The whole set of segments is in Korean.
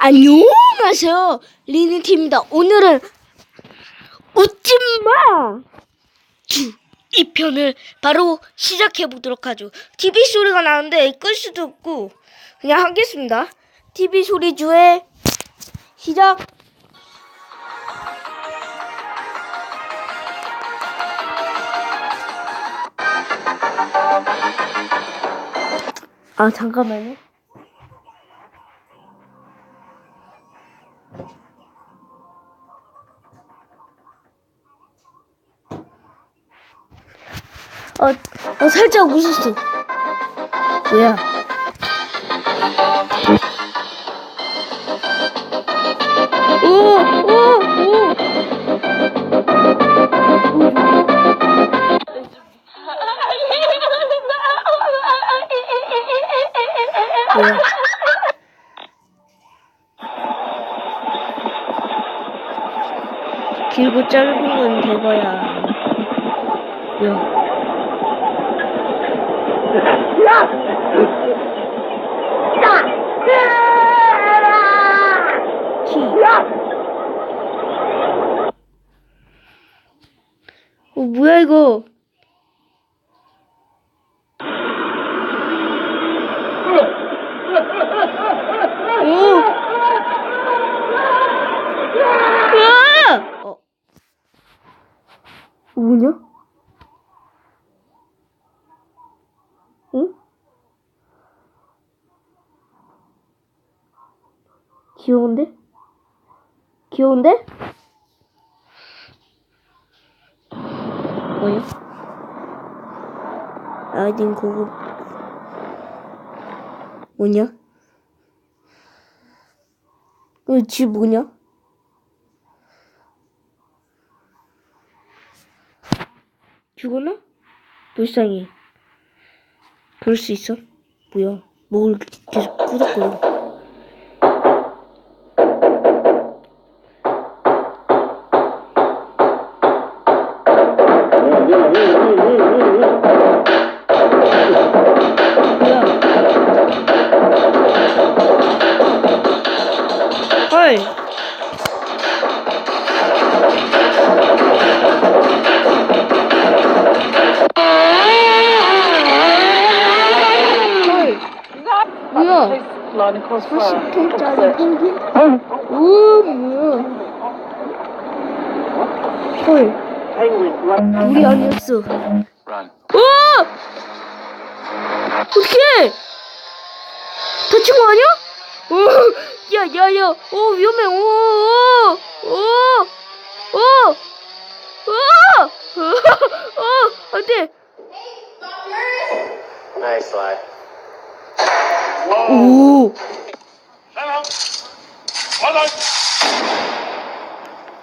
안녕하세요. 리니티입니다. 오늘은 웃지마! 이 편을 바로 시작해 보도록 하죠. TV 소리가 나는데 끌 수도 없고 그냥 하겠습니다. TV 소리 주에 시작! 아, 잠깐만요. 어, 어 살짝 웃었어. 뭐야? 오, 오, 오. 길고 짧은 건 대거야. 뭐야? 키. 어, 뭐야, 이거? 오! 으아! 어. 뭐냐? 응? 귀여운데? 귀여운데? 뭐야? 아이딘 고급 뭐냐? 이집 뭐냐? 죽었나? 불쌍해. 그럴 수 있어? 뭐야? 뭘 계속 꾸덕거려? 뭐야? 헐. 헐. Line across fire. 40통짜리 펭귄? 오, 뭐야? 헐. 우리 아니었어. Run. 어! 어떡해! 다친 거 아니야? 어, 야, 야, 야, 어, 위험해, 오, 오, 오, 오, 오, 어, 안 돼. Nice slide. 오.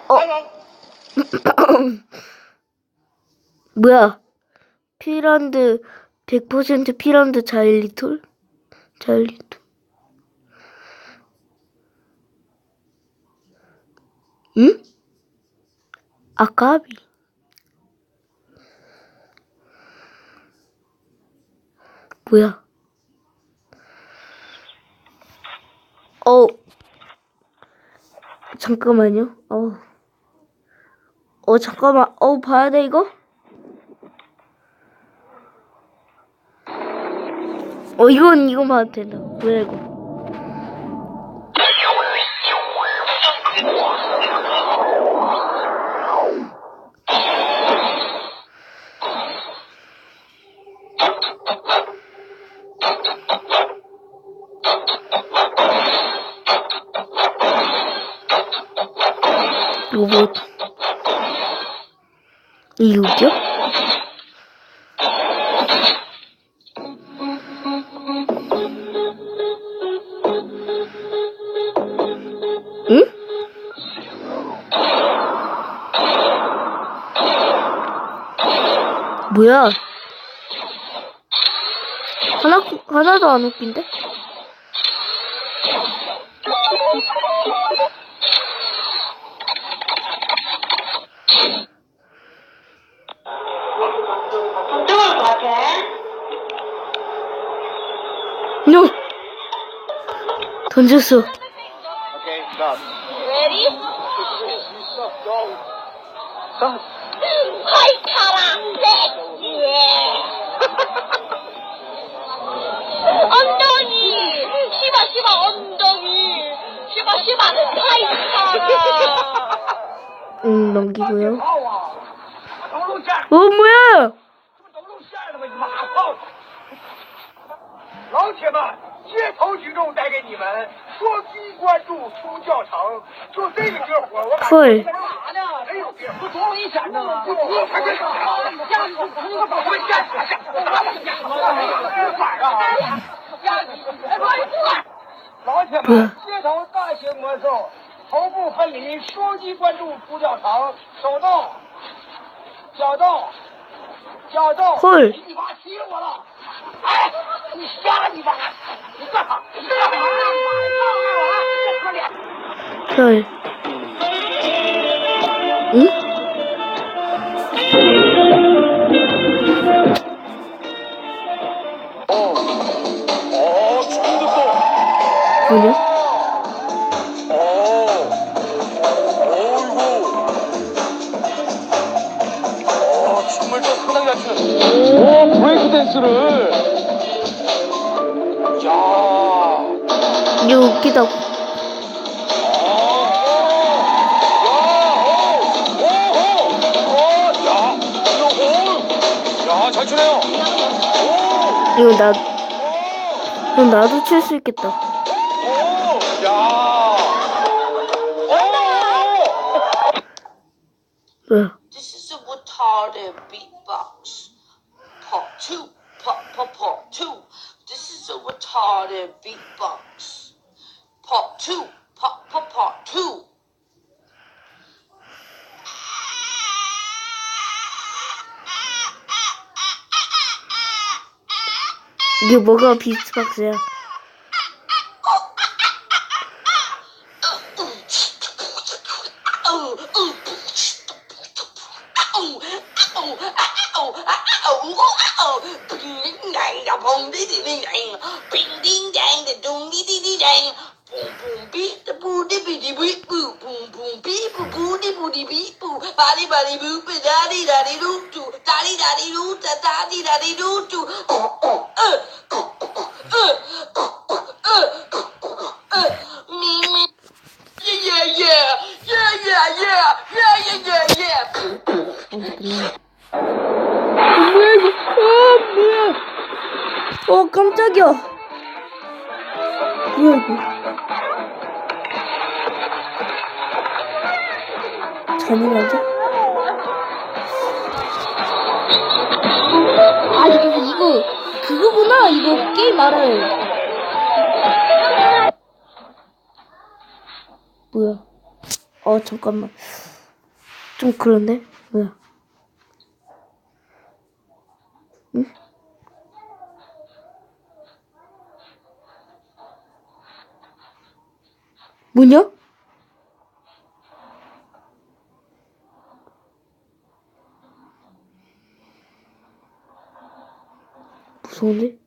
어. 뭐야? 피란드, 100% 피란드 자일리톨? 자일리톨. 응? 아까비. 뭐야? 어. 잠깐만요. 어. 어, 잠깐만. 어, 봐야 돼, 이거? 어, 이건, 이건 봐도 된다. 뭐야, 이거? 이게 웃겨? 응? 뭐야? 하나, 하나도 안 웃긴데? No. 던졌어. Okay, stop. Ready? Stop. 화이 파란색. 예. 엉덩이. 시바 시바 엉덩이. 시바 시바 화이 파라. 음 넘기고요. 어 뭐야? 어, 铁们，街头举重带给你们双击关注出教程，就这个绝活，我感觉 헐. 干啥呢？哎呦，别说多危险呢！我才别想，你家里出个保卫战，反啊！老铁们，街头大型魔兽，头部分离，双击关注出教程，手动，脚动，脚动。 헐. 你妈欺负我了！哎，你瞎你吧！你干啥？你干啥？你干啥？你可怜。 상당히 낮추는. 오, 브레이크 댄스를. 야. 이거 웃기다고. 잘 추네요. 이거 나, 이거 나도 칠 수 있겠다. 오, 야. 오. This is a retarded beatbox. Part two. Part, part, part two. This is a retarded beatbox. Part two. Part, part, part two. Body, body, boop, daddy, daddy, doo, doo, daddy, daddy, doo, daddy, daddy, doo, doo. Oh, oh, uh, oh, oh, uh, oh, oh, uh, oh, oh, uh, me, me. Yeah, yeah, yeah, yeah, yeah, yeah, yeah, yeah, yeah. 어 깜짝이야. 뭐야 이거? 잔인하죠? 아 이거 이거 그거구나 이거 게임 알아요. 뭐야? 어 잠깐만. 좀 그런데 뭐야? 뭐 Blue. Bu son değil.